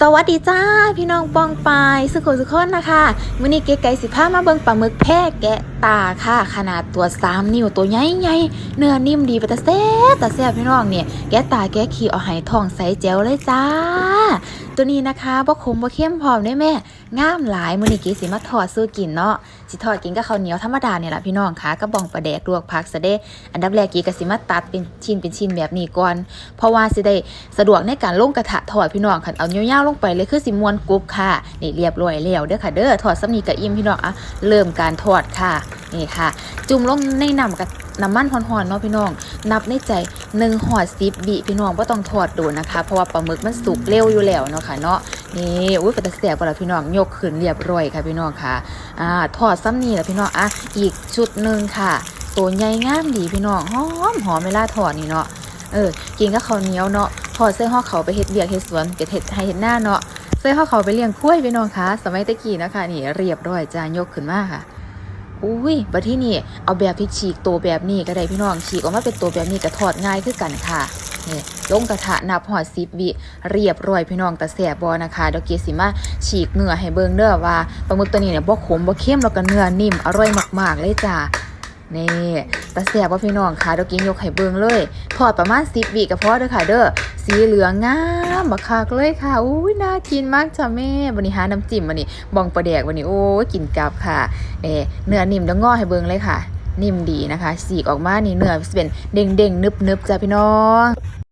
สวัสดีจ้า พี่น้องปองปายสุขุสุขคนนะคะมื้อนี้เก๋ไก่สิพามาเบิ่งปลาหมึกแพะแกะตาค่ะขนาดตัว 3 นิ้วตัวใหญ่ๆเนื้อนิ่มดีไปต่แซ่บต่แซ่บพี่น้องเนี่ยแกตาแกขี้เอาไหทองใสแจ๋วเลยจ้า ตัวนี้นะคะบ่ขมบ่เข้มพร้อมได้แม่งามหลายมื้อนี้ก๋สิมาทอดสู้กินเนาะสิทอดกินกับข้าวเหนียวธรรมดาเนี่ยล่ะพี่น้องค่ะกระบองปลาแดกลวกผักซะเด้ อันดับแรกก๋ก็สิมาตัดเป็นชิ้นเป็นชิ้นแบบนี้ก่อน เพราะว่าสิได้สะดวกในการลงกระทะทอดพี่น้องคันเอายาวๆลงไปเลยคือสิมวนกรุบค่ะนี่เรียบร้อยแล้วเด้อค่ะเด้อทอดซ้ำนี้กับอิ่มพี่น้องอะเริ่มการทอดค่ะนี่ค่ะ จุ่มลงในน้ำกับน้ำมันห่อนๆเนาะพี่น้อง นับในใจหนึ่งหอดซิบบิพี่น้องว่าต้องทอดดนนะคะ เพราะว่าปลาหมึกมันสุกเร็วอยู่แล้วเนาะค่ะเนาะนี่อุ้ยเป็นตะแสบกว่าพี่น้องยกขึ้นเรียบร้อยค่ะพี่น้องค่ะอ่าทอดซ้ำนี่แหละพี่น้องอะอีกชุดหนึ่งค่ะ ตัวใหญ่งามดีพี่น้องหอมหอมเวลาทอดนี่เนาะเออกินกับข้าวเหนียวเนาะถอดเสื้อห่อเขาไปเฮ็ดเบียกเฮ็ดสวนเก็บเฮ็ดให้เฮ็ดหน้าเนาะเสื้อห่อเขาไปเลี้ยงคุ้ยพี่น้องคะสมัยตะกี้นะคะนี่เรียบร้อยจ้ายกขึ้นมาค่ะ อุ้ยบัดที่นี่เอาแบบที่ฉีกตัวแบบนี้ก็ได้พี่น้องฉีกออกมาเป็นตัวแบบนี้ก็ทอดง่ายขึ้นกันค่ะนี่ลงกระทะนับหอดสิบวิเรียบร้อยพี่น้องแต่แสบบอนะคะเดี๋ยวเกียสิมาฉีกเนื้อให้เบิ่งเด้อว่าปลาหมึกตัวนี้เนี่ยบ่ขมบ่เค็มแล้วก็เนื้อนิ่มอร่อยมากๆเลยจ้า นี่ตาแสบว่าพี่น้องค่ะเดี๋ยวกินยกไข่เบิงเลย พอดประมาณสิบวิก็พอเด้อค่ะ เด้อสีเหลืองงามบักคักเลยค่ะอุ้ยน่ากินมากจ้ะแม่วันนี้หาน้ำจิ้มวันนี้บองปลาแดกวันนี้โอ้ยกินกับค่ะเน่เนื้อนิ่มเดี๋ยวงอให้เบิงเลยค่ะ นิ่มดีนะคะสีออกมานี่เนื้อเป็นเด้งเด้งนึบนึบๆจ้ะพี่น้อง